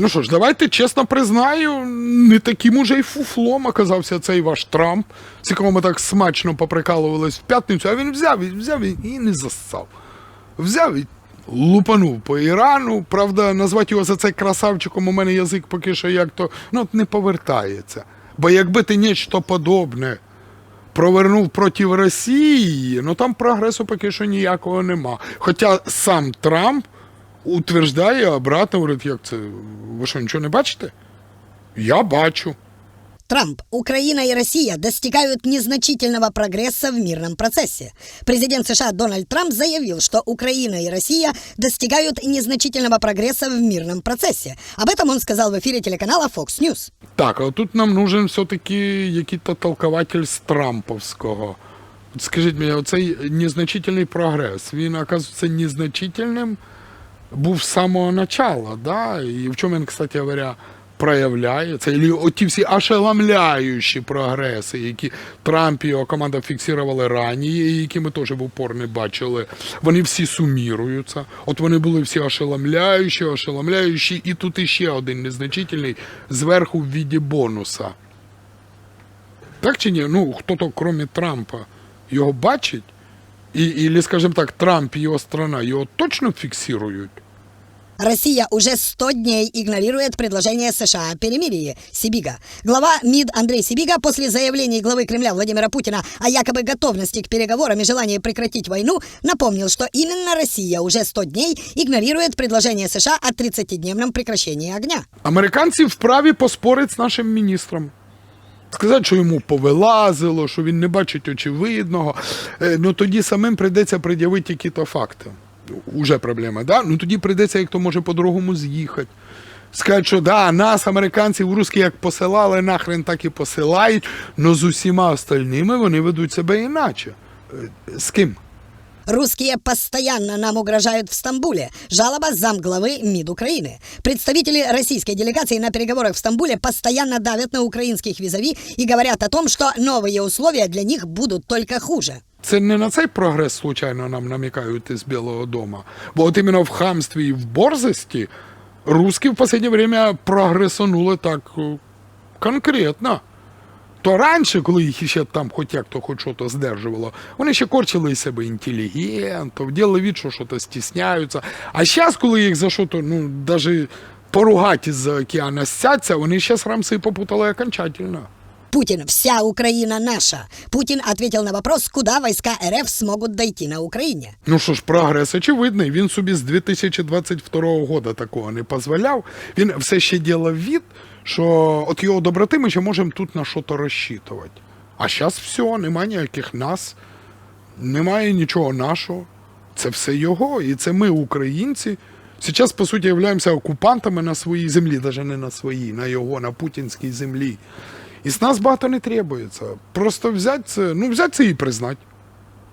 Ну що ж, давайте чесно признаю, не таким уже й фуфлом оказався цей ваш Трамп, з якого ми так смачно поприкалувались в п'ятницю, а він взяв і взяв і не зассав. Взяв і лупанув по Ірану. Правда, назвати його за цей красавчиком у мене язик поки що як то ну, не повертається. Бо якби ти нічого подобне провернув проти Росії, ну там прогресу поки що ніякого нема. Хоча сам Трамп утверждає обратно, говорить, як це, ви що, нічого не бачите? Я бачу. Трамп, Украина и Россия достигают незначительного прогресса в мирном процессе. Президент США Дональд Трамп заявил, что Украина и Россия достигают незначительного прогресса в мирном процессе. Об этом он сказал в эфире телеканала Fox News. Так, а тут нам нужен все-таки який-то толкователь з Трамповського. От скажіть мені, оцей незначительний прогрес, він, оказується, незначительним був з самого начала, да? І в чому він, кстати говоря, проявляється? Или оті всі ошеломляючі прогреси, які Трамп і його команда фіксували раніше, і які ми теж в упор не бачили, вони всі суміруються. От вони були всі ошеломляючі, ошеломляючі, і тут іще один незначительний зверху в віді бонуса. Так чи ні? Ну, хто-то, крім Трампа, його бачить? І, или, скажімо так, Трамп і його страна його точно фіксують? Россия уже 100 дней игнорирует предложение США о перемирии Сибига. Глава МИД Андрей Сибига после заявлений главы Кремля Владимира Путина о якобы готовности к переговорам и желании прекратить войну напомнил, что именно Россия уже 100 дней игнорирует предложение США о 30-дневном прекращении огня. Американці вправі поспорити з нашим міністром. Сказати, що йому повилазило, що він не бачить очевидного. Е, Ну тоді самим прийдеться пред'явити які-то факти. Уже проблема, да? Ну тоді прийдеться, як то може по-другому з'їхати. Сказати, що да, нас, американців, русські як посилали, нахрен так і посилають, але з усіма остальними вони ведуть себе іначе. Е, З ким? Русские постоянно нам угрожают в Стамбуле. Жалоба замглавы МИД Украины. Представители российской делегации на переговорах в Стамбуле постоянно давят на украинских визави и говорят о том, что новые условия для них будут только хуже. Це не на цей прогрес, случайно, нам намікають із Білого дома. Бо от іменно в хамстві і в борзості русські в останнє время прогресонули так е, конкретно. То раніше, коли їх ще там хоч як то хоч що-то здержувало, вони ще корчили із себе інтелігентів, діли від, що щось стісняються. А зараз, коли їх за що-то, ну, навіть поругати з океана сяться, вони ще рамси попутали окончательно. Путин, вся Украина наша. Путин ответил на вопрос, куда войска РФ смогут дойти на Украине. Ну що ж, прогрес очевидний. Він собі з 2022 року такого не дозволяв. Він все ще ділав від, що от його доброти ми ще можемо тут на щось розчитувати. А зараз все, немає ніяких нас, немає нічого нашого. Це все його, і це ми, українці. Зараз, по суті, являємося окупантами на своїй землі, навіть не на своїй, на його, на путінській землі. І з нас багато не требується. Просто взяти це, ну, взяти це і признати.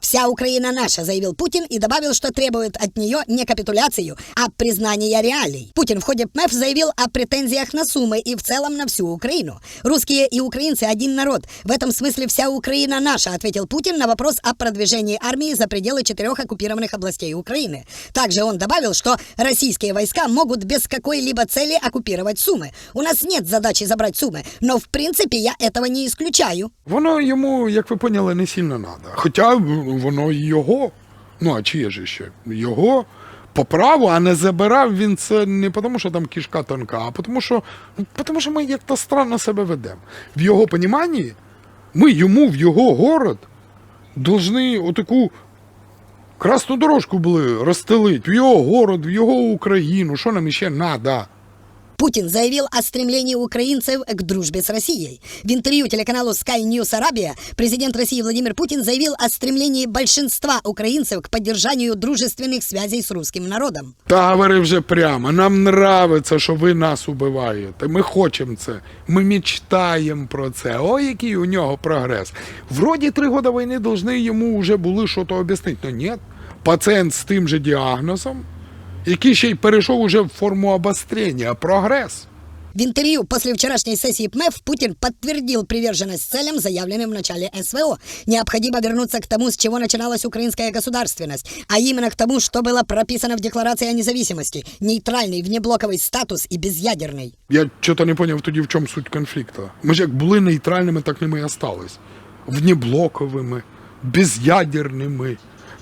Вся Украина наша, заявил Путин и добавил, что требует от нее не капитуляцию, а признания реалий. Путин в ходе ПМЭФ заявил о претензиях на Сумы и в целом на всю Украину. Русские и украинцы один народ. В этом смысле вся Украина наша, ответил Путин на вопрос о продвижении армии за пределы четырех оккупированных областей Украины. Также он добавил, что российские войска могут без какой-либо цели оккупировать Сумы. У нас нет задачи забрать Сумы, но в принципе я этого не исключаю. Воно йому, як ви поняли, не сильно треба. Хоча воно його. Ну, а чиє ж ще? Його по праву, а не забирав він це не тому, що там кішка тонка, а тому, що, ну, тому, що ми як-то странно себе ведемо. В його поніманні ми йому в його город должны отаку красну дорожку були розстелити в його город, в його Україну. Що нам іще треба? Путин заявил о стремлении украинцев к дружбе с Россией. В интервью телеканалу Sky News Arabia президент России Владимир Путин заявил о стремлении большинства украинцев к поддержанию дружественных связей с русским народом. Та говори вже прямо. Нам нравиться, що ви нас убиваєте. Ми хочемо це. Ми мечтаємо про це. О, який у нього прогрес. Вроді три роки війни повинні йому вже були щось об'яснити. Но ні. Пацієнт з тим же діагнозом, який ще й перейшов уже в форму обострення. Прогрес. В интервью после вчерашней сессии ПМЭФ Путин подтвердил приверженность целям, заявленным в начале СВО. Необходимо вернуться к тому, с чего начиналась украинская государственность, а именно к тому, что было прописано в Декларации о независимости. Нейтральный, внеблоковый статус и безъядерный. Я чого не поняв тоді, в чому суть конфлікту. Ми ж як були нейтральними, так ними і остались. Внеблоковими, без'ядерними.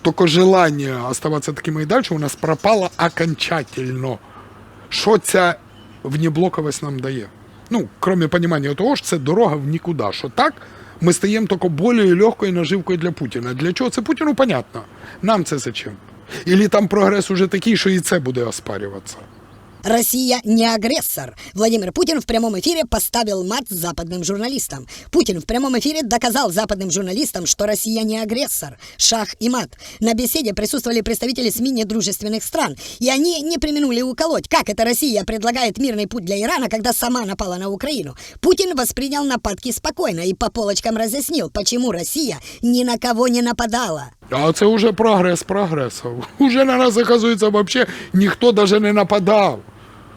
Тільки желання оставатися такими і дальше у нас пропало окончательно. Що ця внеблоковість нам дає? Ну, крім розуміння того, що це дорога в нікуди. Що так, ми стаємо тільки більш легкою наживкою для Путіна. Для чого це Путіну, понятно. Нам це зачем? Ілі там прогрес уже такий, що і це буде оспарюватися. Россия не агрессор. Владимир Путин в прямом эфире поставил мат западным журналистам. Путин в прямом эфире доказал западным журналистам, что Россия не агрессор. Шах и мат. На беседе присутствовали представители СМИ недружественных стран. И они не применули уколоть, как это Россия предлагает мирный путь для Ирана, когда сама напала на Украину. Путин воспринял нападки спокойно и по полочкам разъяснил, почему Россия ни на кого не нападала. А це вже прогрес прогресу. Уже на нас, оказується, взагалі ніхто навіть не нападав.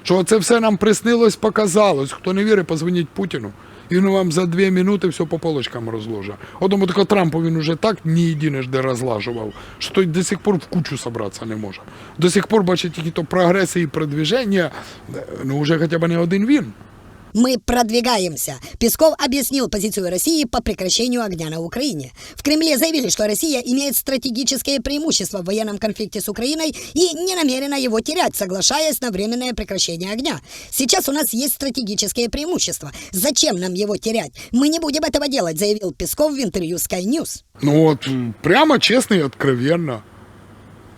Що це все нам приснилось, показалось. Хто не вірить, позвоніть Путіну. Він вам за дві минути все по полочкам розложить. Одному тако Трампу він уже так не єдиножди розлажував, що той до сих пор в кучу зібратися не може. До сих пор бачить тільки то прогреси і продвіження, ну вже хоча б не один він. Мы продвигаемся. Песков объяснил позицию России по прекращению огня на Украине. В Кремле заявили, что Россия имеет стратегическое преимущество в военном конфликте с Украиной и не намерена его терять, соглашаясь на временное прекращение огня. Сейчас у нас есть стратегическое преимущество. Зачем нам его терять? Мы не будем этого делать, заявил Песков в интервью Sky News. Ну от прямо чесно і откровенно.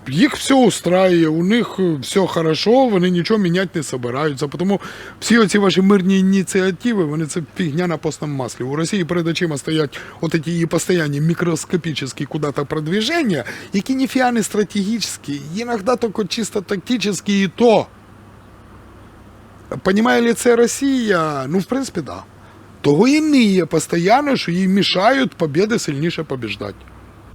Їх все устраює, у них е, все хорошо, вони нічого міняти не собираються. Тому всі оці ваші мирні ініціативи, вони це фігня на постному маслі. У Росії перед очима стоять от ці її постійні мікроскопічні куди-то продвіження, які ніфіга не стратегічні, іноді тільки чисто тактичні і то. Понимає ли це Росія? Ну, в принципі, да. Того і ниє постійно, що їй мішають побіди сильніше побіждати.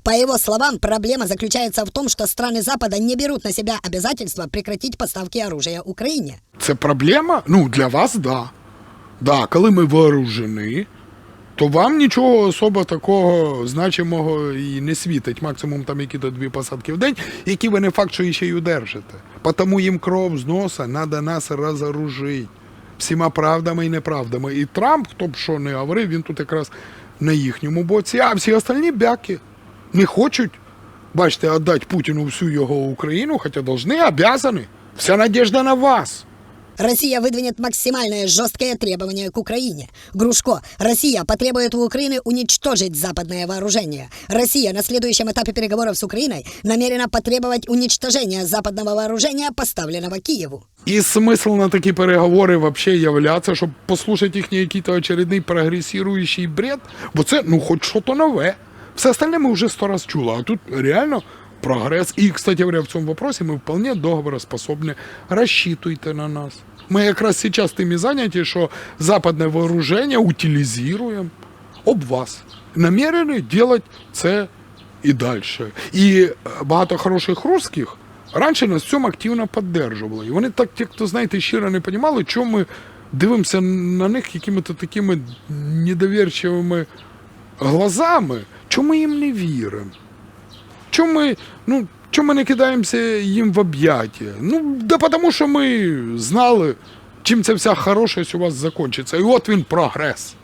По его словам, проблема заключается в том, что страны Запада не берут на себя обязательства прекратить поставки оружия Украине. Це проблема? Ну, для вас, да. Да, коли ми вооружені, то вам нічого особо такого значимого і не світить. Максимум там які-то дві посадки в день, які ви не факт, що ще й удержите. Потому їм кров з носа, треба нас розоружити. Всіма правдами і неправдами. І Трамп, хто б що не говорив, він тут якраз на їхньому боці, а всі остальні бяки не хочуть, бачите, віддати Путіну всю його Україну, хоча должны, обязаны. Вся надежда на вас. Россия выдвинет максимальное жесткое требование к Украине. Грушко. Россия потребует у Украины уничтожить западное вооружение. Россия на следующем этапе переговоров с Украиной намерена потребовать уничтожения западного вооружения, поставленного Киеву. І смисл на такі переговори вообще являться, щоб послухати їхній якийсь очередний прогресіруючий бред, бо це ну хоч що то нове. Все остальне ми вже сто раз чули, а тут реально прогрес. І, кстати говоря, в цьому вопросі ми вполне договороспособні. Рассчитуйте на нас. Ми якраз зараз тим і зайняті, що западне вооруження утилізуємо об вас. Намірены делать це і далі. І багато хороших русських раніше нас в цьому активно підтримували. І вони так, як то знаєте, щиро не розуміли, чому ми дивимося на них якими-то такими недовірчивими глазами, чому ми їм не віримо. Чому ми, ну, чому ми не кидаємося їм в об'яття? Ну, да тому що ми знали, чим ця вся хорошість у вас закінчиться. І от він прогрес.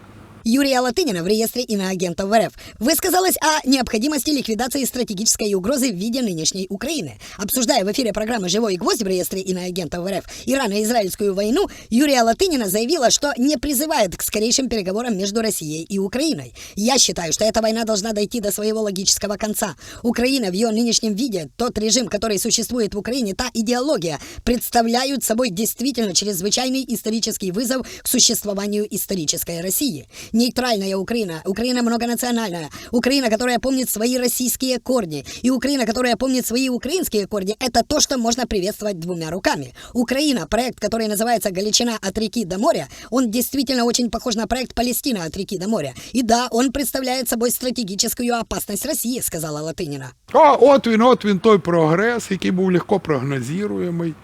Юрия Латынина в реестре иноагентов в РФ высказалась о необходимости ликвидации стратегической угрозы в виде нынешней Украины. Обсуждая в эфире программы «Живой гвоздь» в реестре иноагентов в РФ Ирано-Израильскую войну, Юрия Латынина заявила, что не призывает к скорейшим переговорам между Россией и Украиной. Я считаю, что эта война должна дойти до своего логического конца. Украина в ее нынешнем виде, тот режим, который существует в Украине, та идеология, представляют собой действительно чрезвычайный исторический вызов к существованию исторической России Нейтральная Украина, Украина многонациональная, Украина, которая помнит свои российские корни, и Украина, которая помнит свои украинские корни, это то, что можно приветствовать двумя руками. Украина, проект, который называется «Галичина от реки до моря», он действительно очень похож на проект «Палестина от реки до моря». И да, он представляет собой стратегическую опасность России, сказала Латынина. А от він, от він той прогрес, який був легко прогнозуємий,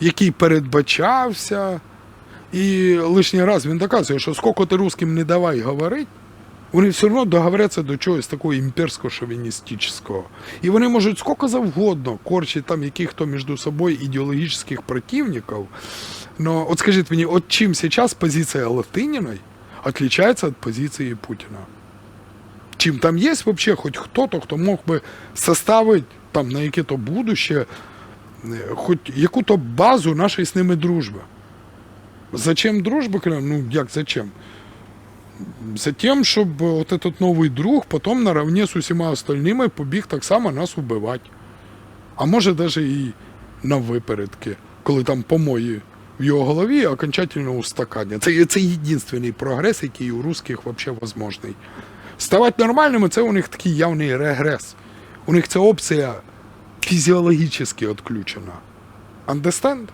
який передбачався. І лишній раз він доказує, що скільки ти русським не давай говорити, вони все одно договоряться до чогось такого імперсько-шовіністичного. І вони можуть скільки завгодно корчити там яких-то між собою ідеологічних противників. Но от скажіть мені, от чим зараз позиція Латининой отличается від позиції Путіна? Чим там є вообще хоть хто-то, хто мог би составити там на яке-то будуще е, хоч яку-то базу нашої з ними дружби? Зачем дружба? Ну, як зачем? Затем, щоб от этот новий друг потім наравне з усіма остальними побіг так само нас убивати. А може навіть і на випередки, коли там помої в його голові окончательно устакання. Це, це єдиний прогрес, який у русських взагалі можливий. Ставати нормальними це у них такий явний регрес. У них ця опція фізіологічно відключена. Understand?